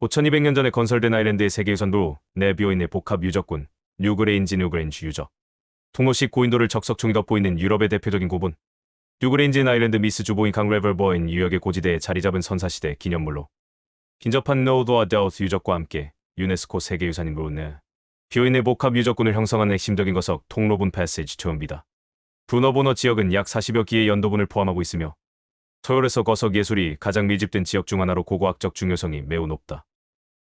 5200년 전에 건설된 아일랜드의 세계유산도 내비어인의 복합 유적군 뉴그레인지 뉴그레인지 유적. 통로식 고인돌을 적석총이 덮보이는 유럽의 대표적인 고분. 뉴그레인지는 아일랜드 미스 주보인 강레벌버인 유역의 고지대에 자리 잡은 선사시대 기념물로 긴접한 노드와 데우스 유적과 함께 유네스코 세계유산인 브루네. 비어인의 복합 유적군을 형성하는 핵심적인 거석 통로분 패시지 처음이다. 브루너보너 지역은 약 40여 기의 연도분을 포함하고 있으며 서울에서 거석 예술이 가장 밀집된 지역 중 하나로 고고학적 중요성이 매우 높다.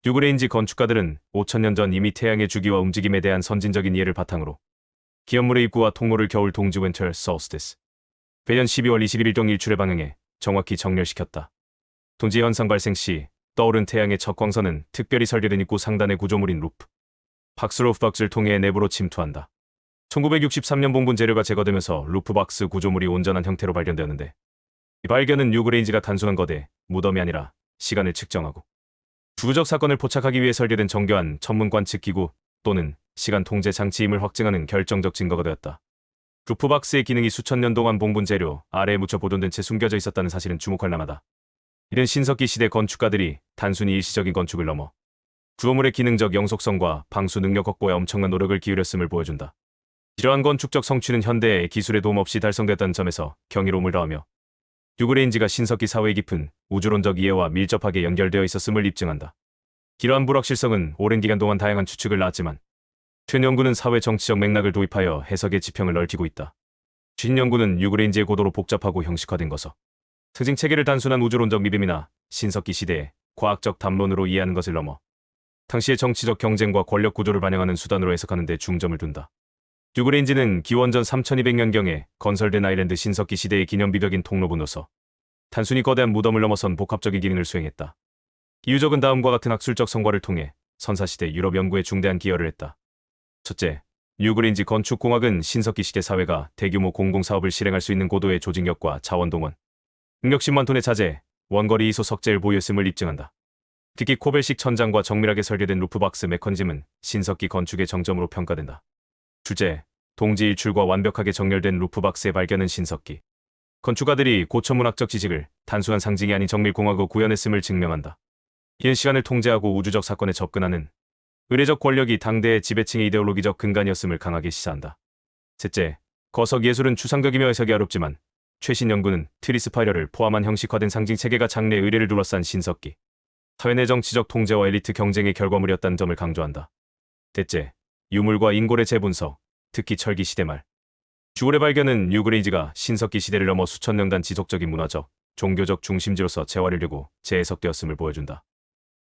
뉴그레인지 건축가들은 5천년 전 이미 태양의 주기와 움직임에 대한 선진적인 이해를 바탕으로 기업물의 입구와 통로를 겨울 동지 윈터 솔스티스 배년 12월 21일 일출에 방향해 정확히 정렬시켰다. 동지 현상 발생 시 떠오른 태양의 첫 광선은 특별히 설계된 입구 상단의 구조물인 루프 박스로프박스를 통해 내부로 침투한다. 1963년 봉분 재료가 제거되면서 루프박스 구조물이 온전한 형태로 발견되었는데 이 발견은 뉴그레인지가 단순한 거대 무덤이 아니라 시간을 측정하고 부적 사건을 포착하기 위해 설계된 정교한 천문 관측 기구 또는 시간 통제 장치임을 확증하는 결정적 증거가 되었다. 루프박스의 기능이 수천 년 동안 봉분 재료 아래에 묻혀 보존된 채 숨겨져 있었다는 사실은 주목할 만하다. 이런 신석기 시대 건축가들이 단순히 일시적인 건축을 넘어 구호물의 기능적 영속성과 방수 능력 확보에 엄청난 노력을 기울였음을 보여준다. 이러한 건축적 성취는 현대의 기술의 도움 없이 달성됐다는 점에서 경이로움을 더하며 뉴그레인지가 신석기 사회의 깊은 우주론적 이해와 밀접하게 연결되어 있었음을 입증한다. 이러한 불확실성은 오랜 기간 동안 다양한 추측을 낳았지만 최근 연구는 사회 정치적 맥락을 도입하여 해석의 지평을 넓히고 있다. 진 연구는 뉴그레인지의 고도로 복잡하고 형식화된 것서 특징 체계를 단순한 우주론적 믿음이나 신석기 시대의 과학적 담론으로 이해하는 것을 넘어 당시의 정치적 경쟁과 권력 구조를 반영하는 수단으로 해석하는 데 중점을 둔다. 뉴그레인지는 기원전 3200년경에 건설된 아일랜드 신석기 시대의 기념비벽인 통로분으로서 단순히 거대한 무덤을 넘어선 복합적인 기능을 수행했다. 이 유적은 다음과 같은 학술적 성과를 통해 선사시대 유럽 연구에 중대한 기여를 했다. 첫째, 뉴그레인지 건축공학은 신석기 시대 사회가 대규모 공공사업을 실행할 수 있는 고도의 조직력과 자원동원, 능력 10만 톤의 자재, 원거리 이소 석재를 보유했음을 입증한다. 특히 코벨식 천장과 정밀하게 설계된 루프박스 메커니즘은 신석기 건축의 정점으로 평가된다. 둘째, 동지 일출과 완벽하게 정렬된 루프박스의 발견은 신석기. 건축가들이 고천문학적 지식을 단순한 상징이 아닌 정밀공학으로 구현했음을 증명한다. 이는 시간을 통제하고 우주적 사건에 접근하는 의례적 권력이 당대의 지배층의 이데올로기적 근간이었음을 강하게 시사한다. 셋째, 거석 예술은 추상적이며 해석이 어렵지만 최신 연구는 트리스파이럴을 포함한 형식화된 상징 체계가 장래 의례를 둘러싼 신석기. 사회 내 정치적 통제와 엘리트 경쟁의 결과물이었다는 점을 강조한다. 넷째, 유물과 인골의 재분석, 특히 철기 시대 말. 주골의 발견은 뉴그레이지가 신석기 시대를 넘어 수천 년간 지속적인 문화적, 종교적 중심지로서 재활이되고 재해석되었음을 보여준다.